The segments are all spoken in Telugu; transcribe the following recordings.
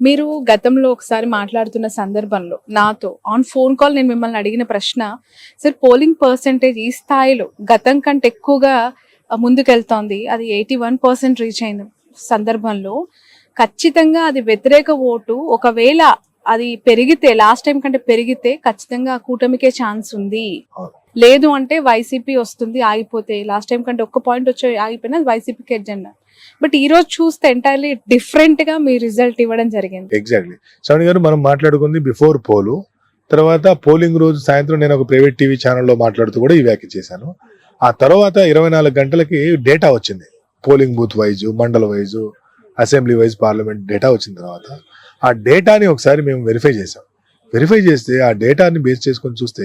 మీరు గతంలో ఒకసారి మాట్లాడుతున్న సందర్భంలో నాతో ఆన్ ఫోన్ కాల్ నేను మిమ్మల్ని అడిగిన ప్రశ్న సార్ పోలింగ్ పర్సంటేజ్ ఈ స్థాయిలో గతం కంటే ఎక్కువగా ముందుకెళ్తోంది. అది ఎయిటీ వన్ పర్సెంట్ రీచ్ అయిన సందర్భంలో ఖచ్చితంగా అది వ్యతిరేక ఓటు. ఒకవేళ అది పెరిగితే లాస్ట్ టైం కంటే పెరిగితే ఖచ్చితంగా కూటమికే ఛాన్స్ ఉంది. లేదు అంటే వైసీపీ వస్తుంది ఆగిపోతే. లాస్ట్ టైం కంటే ఒక్క పాయింట్ వచ్చి ఆగిపోయినా వైసీపీకి ఎడ్జెండా బట్ ఈ రోజు చూస్తే ఎంటైర్లీ డిఫరెంట్గా మీ రిజల్ట్ ఇవ్వడం జరిగింది. ఎగ్జాక్ట్లీ శ్రవణి గారు మనం మాట్లాడుకుంది బిఫోర్ పోలు. తర్వాత పోలింగ్ రోజు సాయంత్రం నేను ఒక ప్రైవేట్ టీవీ ఛానల్లో మాట్లాడుతూ కూడా ఈ వ్యాఖ్య చేశాను. ఆ తర్వాత ఇరవై నాలుగు గంటలకి డేటా వచ్చింది. పోలింగ్ బూత్ వైజ్ మండల wise assembly wise parliament data వచ్చిన తర్వాత. ఆ డేటాని ఒకసారి మేము వెరిఫై చేసాం వెరిఫై చేస్తే ఆ డేటాని బేస్ చేసుకొని చూస్తే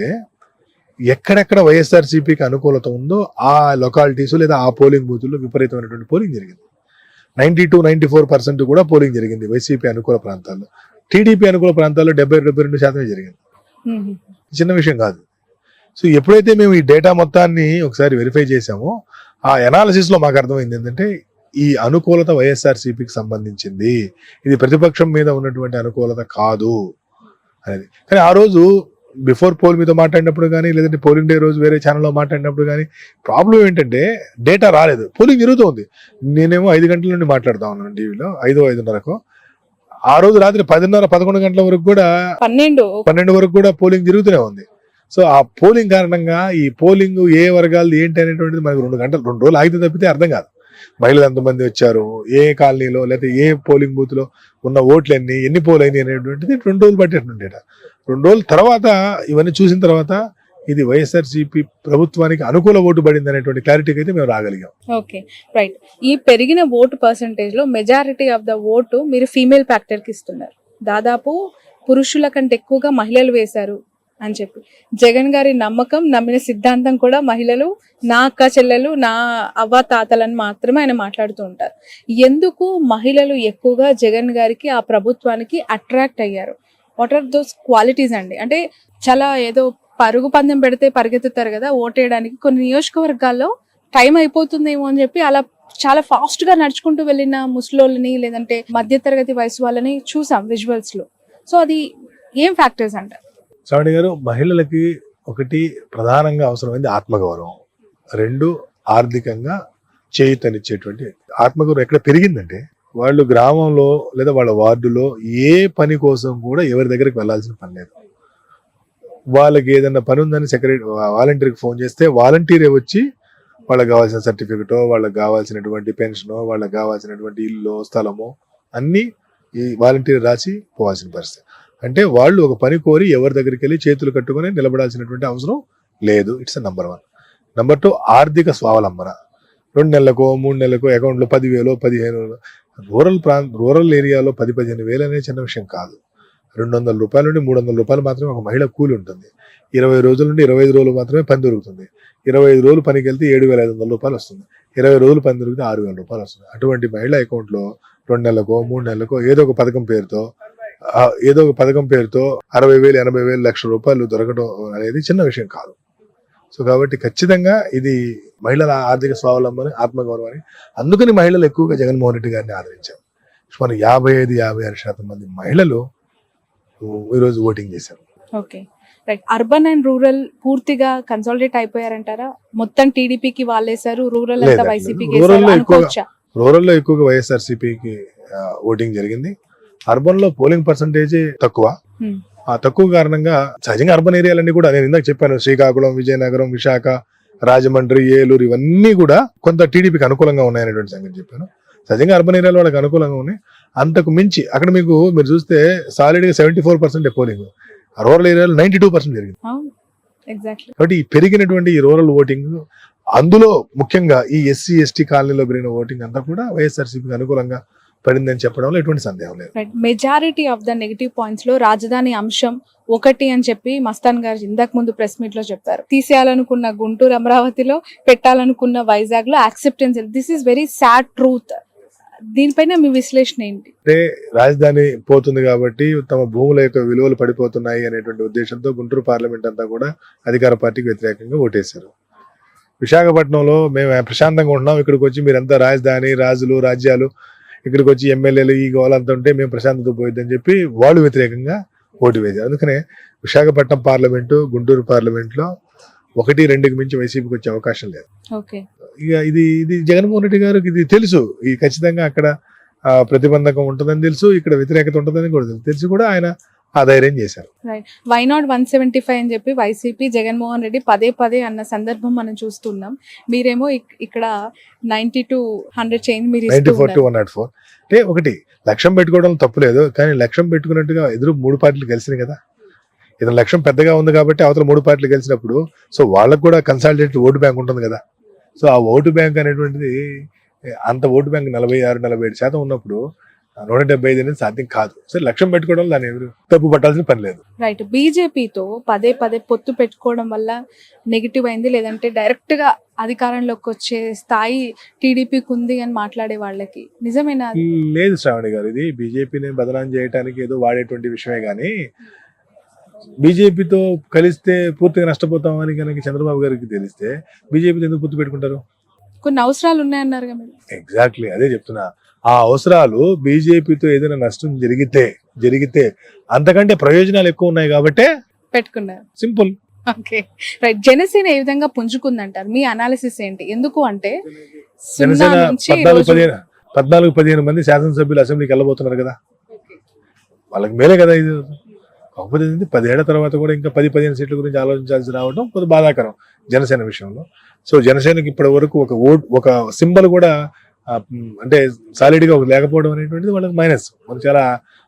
ఎక్కడెక్కడ వైఎస్ఆర్సీపీకి అనుకూలత ఉందో ఆ లొకాలిటీస్ లేదా ఆ పోలింగ్ బూతుల్లో విపరీతమైనటువంటి పోలింగ్ జరిగింది. Ninety two ninety four percent కూడా పోలింగ్ జరిగింది వైసీపీ అనుకూల ప్రాంతాల్లో. టీడీపీ అనుకూల ప్రాంతాల్లో డెబ్బై డెబ్బై రెండు శాతమే జరిగింది. చిన్న విషయం కాదు. సో ఎప్పుడైతే మేము ఈ డేటా మొత్తాన్ని ఒకసారి వెరిఫై చేసామో ఆ అనాలిసిస్లో మాకు అర్థమైంది ఏంటంటే ఈ అనుకూలత వైఎస్ఆర్సీపీకి సంబంధించింది. ఇది ప్రతిపక్షం మీద ఉన్నటువంటి అనుకూలత కాదు. అనేది. కానీ ఆ రోజు బిఫోర్ పోల్ మీతో మాట్లాడినప్పుడు కానీ లేదంటే పోలింగ్ డే రోజు వేరే ఛానల్లో మాట్లాడినప్పుడు కానీ ప్రాబ్లం ఏంటంటే డేటా రాలేదు. పోలింగ్ జరుగుతుంది నేనేమో ఐదు గంటల నుండి మాట్లాడుతా ఉన్నాను టీవీలో ఐదో ఐదున్నరకు. ఆ రోజు రాత్రి పదిన్నర పదకొండు గంటల వరకు కూడా పన్నెండు. పన్నెండు వరకు కూడా పోలింగ్ జరుగుతూనే ఉంది. సో ఆ పోలింగ్ కారణంగా ఈ పోలింగ్ ఏ వర్గాలు ఏంటి అనేటువంటిది మనకు రెండు గంటలు రెండు రోజులు ఆగితే తప్పితే అర్థం కాదు. మహిళలు ఎంతమంది వచ్చారు ఏ కాలనీలో లేకపోతే ఏ పోలింగ్ బూత్లో ఉన్న ఓట్లు ఎన్ని ఎన్ని పోల్ అయినాయి అనేటువంటిది రెండు రోజులు పట్టేటువంటి రెండు రోజుల తర్వాత ఇవన్నీ చూసిన తర్వాత ఇది వైఎస్ఆర్సీపీ ప్రభుత్వానికి అనుకూల ఓటు పడింది అనేటువంటి క్లారిటీకి అయితే మేము రాగలిగాం. Okay right. ఈ పెరిగిన ఓటు పర్సంటేజ్లో మెజారిటీ ఆఫ్ ద ఓటు మీరు ఫీమేల్ ఫ్యాక్టర్కి ఇస్తున్నారు. దాదాపు పురుషుల కంటే ఎక్కువగా మహిళలు వేశారు అని చెప్పి. జగన్ గారి నమ్మకం నమ్మిన సిద్ధాంతం కూడా మహిళలు నా అక్క చెల్లెలు నా అవ్వ తాతలని మాత్రమే ఆయన మాట్లాడుతూ ఉంటారు. ఎందుకు మహిళలు ఎక్కువగా జగన్ గారికి ఆ ప్రభుత్వానికి అట్రాక్ట్ అయ్యారు? వాట్ ఆర్ దోస్ క్వాలిటీస్ అండి? అంటే చాలా ఏదో పరుగు పందెం పెడితే పరిగెత్తుతారు కదా ఓటేయడానికి కొన్ని నియోజకవర్గాల్లో టైం అయిపోతుందేమో అని చెప్పి అలా చాలా ఫాస్ట్గా నడుచుకుంటూ వెళ్ళిన ముసలోళ్ళని లేదంటే మధ్యతరగతి వయసు వాళ్ళని చూసాం విజువల్స్లో. సో అది ఏం ఫ్యాక్టర్స్ అంట? శ్రావణి గారు మహిళలకి ఒకటి ప్రధానంగా అవసరమైంది ఆత్మగౌరవం. రెండు ఆర్థికంగా చేయుతనిచ్చేటువంటి ఆత్మగౌరవం ఎక్కడ పెరిగిందంటే వాళ్ళు గ్రామంలో లేదా వాళ్ళ వార్డులో ఏ పని కోసం కూడా ఎవరి దగ్గరికి వెళ్ళాల్సిన పని లేదు. వాళ్ళకి ఏదైనా పని ఉందని సెక్రటరీ వాలంటీర్కి ఫోన్ చేస్తే వాలంటీరే వచ్చి వాళ్ళకి కావాల్సిన సర్టిఫికెటో వాళ్ళకి కావాల్సినటువంటి పెన్షనో వాళ్ళకి కావాల్సినటువంటి ఇల్లు స్థలమో అన్నీ ఈ వాలంటీర్ రాసి పోవాల్సిన పరిస్థితి. అంటే వాళ్ళు ఒక పని కోరి ఎవరి దగ్గరికి వెళ్ళి చేతులు కట్టుకొని నిలబడాల్సినటువంటి అవసరం లేదు. It's number one. Number two ఆర్థిక స్వావలంబన. రెండు నెలలకో మూడు నెలలకో అకౌంట్లో పదివేలు పదిహేను రూరల్ ప్రాంత రూరల్ ఏరియాలో పది పదిహేను వేలు అనేది చిన్న విషయం కాదు. రెండు వందల రూపాయల నుండి మూడు వందల రూపాయలు మాత్రమే ఒక మహిళ కూలి ఉంటుంది. ఇరవై రోజుల నుండి ఇరవై ఐదు రోజులు మాత్రమే పని దొరుకుతుంది. ఇరవై ఐదు రోజులు పనికి వెళ్తే ఏడు వేల ఐదు వందల రూపాయలు వస్తుంది. ఇరవై రోజులు పని దొరికితే ఆరు వేల రూపాయలు వస్తుంది. అటువంటి మహిళ అకౌంట్లో రెండు నెలలకో మూడు నెలలకో ఏదో ఒక పథకం పేరుతో ఏదో ఒక పథకం పేరుతో అరవై వేలు ఎనభై వేలు లక్ష రూపాయలు దొరకడం అనేది చిన్న విషయం కాదు. సో కాబట్టి ఖచ్చితంగా ఇది మహిళల ఆర్థిక స్వావలంబన ఆత్మగౌరవాన్ని. అందుకని మహిళలు ఎక్కువగా జగన్మోహన్ రెడ్డి గారిని ఆదరించారు. మన యాభై ఐదు యాభై ఆరు శాతం మంది మహిళలు ఈరోజు ఓటింగ్ చేశారు. Okay. Right urban and rural పూర్తిగా కన్సాలిడేట్ అయిపోయారంటారా? మొత్తం టీడీపీకి వాళ్ళేశారు రూరల్ అంతా. వైసీపీకి Rural లో ఎక్కువగా- ఎక్కువగా వైఎస్ఆర్సీపీకి ఓటింగ్ జరిగింది. అర్బన్లో పోలింగ్ పర్సంటేజ్ తక్కువ. Hmm. ఆ తక్కువ కారణంగా సహజంగా అర్బన్ ఏరియాలన్నీ కూడా నేను ఇందాక చెప్పాను శ్రీకాకుళం విజయనగరం విశాఖ రాజమండ్రి ఏలూరు ఇవన్నీ కూడా కొంత టీడీపీకి అనుకూలంగా ఉన్నాయనేటువంటి సంగతి చెప్పాను. సహజంగా అర్బన్ ఏరియాలో వాళ్ళకి అనుకూలంగా ఉన్నాయి. అంతకు మించి అక్కడ మీకు మీరు చూస్తే సాలిడ్గా seventy four percent polling rural ఏరియాలో నైన్టీ టూ పర్సెంట్ జరిగింది కాబట్టి ఈ పెరిగినటువంటి ఈ రూరల్ ఓటింగ్ అందులో ముఖ్యంగా ఈ ఎస్సీ ఎస్టీ కాలనీలో పెరిగిన ఓటింగ్ అంతా కూడా వైఎస్ఆర్సీపీకి అనుకూలంగా పడిందని చెప్పడంలో ఎటువంటి సందేహం లేదు. Right majority of the negative పాయింట్స్లో రాజధాని అంశం ఒకటి అని చెప్పి మస్తాన్ గారు ఇందాక ముందు ప్రెస్ మీట్లో చెప్పారు. తీసేయాలనుకున్న గుంటూరు అమరావతిలో పెట్టాలనుకున్న వైజాగ్లో acceptance this is very sad truth దీనిపైన మీ విశ్లేషణ ఏంటి? అంటే రాజధాని పోతుంది కాబట్టి తమ భూముల యొక్క విలువలు పడిపోతున్నాయి అనేటువంటి ఉద్దేశంతో గుంటూరు పార్లమెంట్ అంతా కూడా అధికార పార్టీకి వ్యతిరేకంగా ఓటేశారు. విశాఖపట్నంలో మేము ప్రశాంతంగా ఉంటున్నాం. ఇక్కడికి వచ్చి మీరంతా రాజధాని రాజులు రాజ్యాలు ఇక్కడికి వచ్చి ఎమ్మెల్యేలు ఈ గోలంతా ఉంటే మేము ప్రశాంతత పోయిద్దని చెప్పి వాళ్ళు వ్యతిరేకంగా ఓటు వేశారు. అందుకనే విశాఖపట్నం పార్లమెంటు గుంటూరు పార్లమెంట్లో ఒకటి రెండుకి మించి వైసీపీకి వచ్చే అవకాశం లేదు. ఇక ఇది ఇది జగన్మోహన్ రెడ్డి గారికి ఇది తెలుసు. ఈ ఖచ్చితంగా అక్కడ ప్రతిబంధకం ఉంటుందని తెలుసు ఇక్కడ వ్యతిరేకత ఉంటుందని కూడా తెలుసు. తెలిసి కూడా ఆయన ఆ ధైర్యం చేశారు. Why not one seventy five అని చెప్పి వైసీపీ జగన్మోహన్ రెడ్డి పదే పదే అన్న సందర్భం మనం చూస్తున్నాం. మీరేమో ఇక్- ఇక్కడ నైన్టీ టు హండ్రెడ్ చేంజ్ మీరు నైన్టీ ఇస్తూ four two. One not four అంటే ఒకటి లక్ష్యం పెట్టుకోవడం తప్పులేదు కానీ లక్ష్యం పెట్టుకున్నట్టుగా ఎదురు మూడు పార్టీలు కలిసినాయి కదా. ఇతని లక్ష్యం పెద్దగా ఉంది కాబట్టి అవతల మూడు పార్టీలు కలిసినప్పుడు సో వాళ్ళకు కూడా కన్సాలిడేటెడ్ ఓటు బ్యాంక్ ఉంటుంది కదా. సో ఆ ఓటు బ్యాంక్ అనేటువంటిది అంత ఓటు బ్యాంక్ నలభై ఆరు నలభై ఏడు శాతం ఉన్నప్పుడు నూట డెబ్బై ఐదు అనేది సాధ్యం కాదు. సో లక్ష్యం పెట్టుకోవడం దాన్ని ఎవరు తప్పు పట్టాల్సిన పని లేదు. రైట్ బీజేపీతో పదే పదే పొత్తు పెట్టుకోవడం వల్ల నెగిటివ్ అయింది లేదంటే డైరెక్ట్గా అధికారంలోకి వచ్చే స్థాయి టీడీపీకి ఉంది అని మాట్లాడే వాళ్ళకి నిజమేనా? లేదు శ్రావణి గారు. ఇది బీజేపీని బదనాం చేయడానికి ఏదో వాడేటువంటి విషయమే కానీ బీజేపీతో కలిస్తే పూర్తిగా నష్టపోతామని కనుక చంద్రబాబు గారికి తెలిస్తే బీజేపీతో ఎందుకు పొత్తు పెట్టుకుంటారు? కొన్ని అవసరాలు ఉన్నాయన్నారు ఎగ్జాక్ట్లీ అదే చెప్తున్నా. ఆ అవసరాలు బీజేపీతో ఏదైనా నష్టం జరిగితే జరిగితే అంతకంటే ప్రయోజనాలు ఎక్కువ ఉన్నాయి కాబట్టే పెట్టుకున్నారు. సింపుల్. ఓకే. రైట్ జనసేన ఏ విధంగా పుంజుకుందంటారు? మీ అనాలిసిస్ ఏంటి? ఎందుకు అంటే సున్నా జనసేన నుంచి పద్నాలుగు ఈరోజు- పదిహేను పద్నాలుగు పదిహేను మంది శాసనసభ్యులు అసెంబ్లీకి వెళ్ళబోతున్నారు కదా. వాళ్ళకి మేలే కదా ఇది. కాకపోతే ఏంటంటే పదేళ్ళ తర్వాత కూడా ఇంకా పది పదిహేను సీట్ల గురించి ఆలోచించాల్సి రావడం కొంచెం బాధాకరం జనసేన విషయంలో. సో జనసేనకి ఇప్పటి వరకు ఒక ఓట్ ఒక సింబల్ కూడా అంటే సాలిడ్గా ఒక లేకపోవడం అనేటువంటిది వాళ్ళకి మైనస్ వాళ్ళు చాలా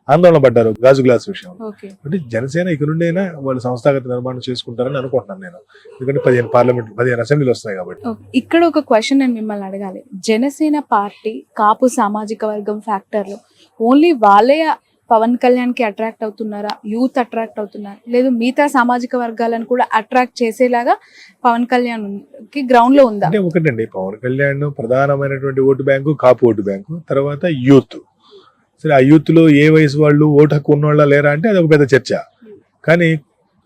ఆందోళన పడ్డారు గాజు గ్లాస్ విషయంలో. అంటే జనసేన ఇక నుండైనా వాళ్ళు సంస్థాగత నిర్మాణం చేసుకుంటారని అనుకుంటున్నాను నేను. ఎందుకంటే పదిహేను పార్లమెంట్ పదిహేను అసెంబ్లీలు వస్తున్నాయి కాబట్టి. ఇక్కడ ఒక క్వశ్చన్ నేను మిమ్మల్ని అడగాలి. జనసేన పార్టీ కాపు సామాజిక వర్గం ఫ్యాక్టర్లో ఓన్లీ వాళ్ళే పవన్ కళ్యాణ్కి అట్రాక్ట్ అవుతున్నారా? యూత్ అట్రాక్ట్ అవుతున్నారా. లేదు మిగతా సామాజిక వర్గాలను కూడా అట్రాక్ట్ చేసేలాగా పవన్ కళ్యాణ్కి గ్రౌండ్లో ఉందా? అంటే ఒకటండి పవన్ కళ్యాణ్ ప్రధానమైనటువంటి vote bank Kapu vote bank తర్వాత యూత్. సరే ఆ యూత్లో ఏ వయసు వాళ్ళు ఓటు హక్కు ఉన్నవాళ్ళ లేరా అంటే అది ఒక పెద్ద చర్చ. కానీ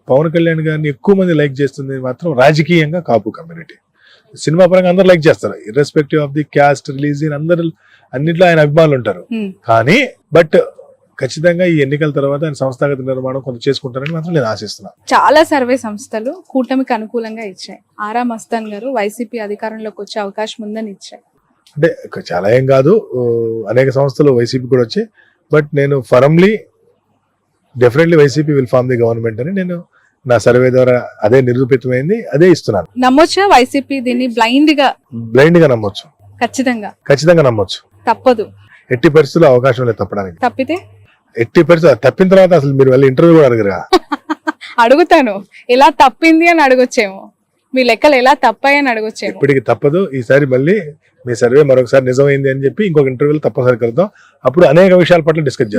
పవన్ కళ్యాణ్ గారిని ఎక్కువ మంది లైక్ చేస్తుంది మాత్రం రాజకీయంగా కాపు కమ్యూనిటీ. సినిమా పరంగా అందరూ లైక్ చేస్తారు. Irrespective of the caste religion అందరు అన్నిట్లో ఆయన అభిమానులు ఉంటారు. కానీ బట్ ఖచ్చితంగా ఈ ఎన్నికల తర్వాత ఆయన సంస్థాగత నిర్మాణం కొంత చేసుకుంటారని మాత్రం నేను ఆశిస్తున్నాను చాలా సర్వే సంస్థలు కూటమికి అనుకూలంగా ఇచ్చాయి. ఆరా మస్తాన్ గారు వైసీపీ అధికారంలోకి వచ్చే అవకాశం ఉందని ఇచ్చాయి. అంటే ఇక చాలా ఏం కాదు. అనేక సంస్థలు వైసీపీ కూడా వచ్చాయి. బట్ నేను firmly definitely YCP will form the government అని నేను నా సర్వే ద్వారా అదే నిరూపితమైంది అదే ఇస్తున్నాను. నమ్మొచ్చా వైసీపీ దీన్ని బ్లైండ్గా బ్లైండ్గా నమ్మొచ్చు. ఖచ్చితంగా. ఖచ్చితంగా నమ్మొచ్చు. తప్పదు. ఎట్టి పరిస్థితుల్లో అవకాశం లేదు తప్పడానికి. తప్పితే? ఎట్టి పరిస్థితులు తప్పిన తర్వాత అసలు మీరు వెళ్ళి ఇంటర్వ్యూ కూడా అడగరా అడుగుతాను. ఎలా తప్పింది అని అడగొచ్చేమో. మీ లెక్కలు ఎలా తప్పాయి అని అడగొచ్చేమో. ఇప్పటికి తప్పదు. ఈసారి మళ్ళీ మీ సర్వే మరొకసారి నిజమైంది అని చెప్పి ఇంకొక ఇంటర్వ్యూలో తప్పనిసరి కలుద్దాం. అప్పుడు అనేక విషయాల పట్ల డిస్కస్ చేద్దాం.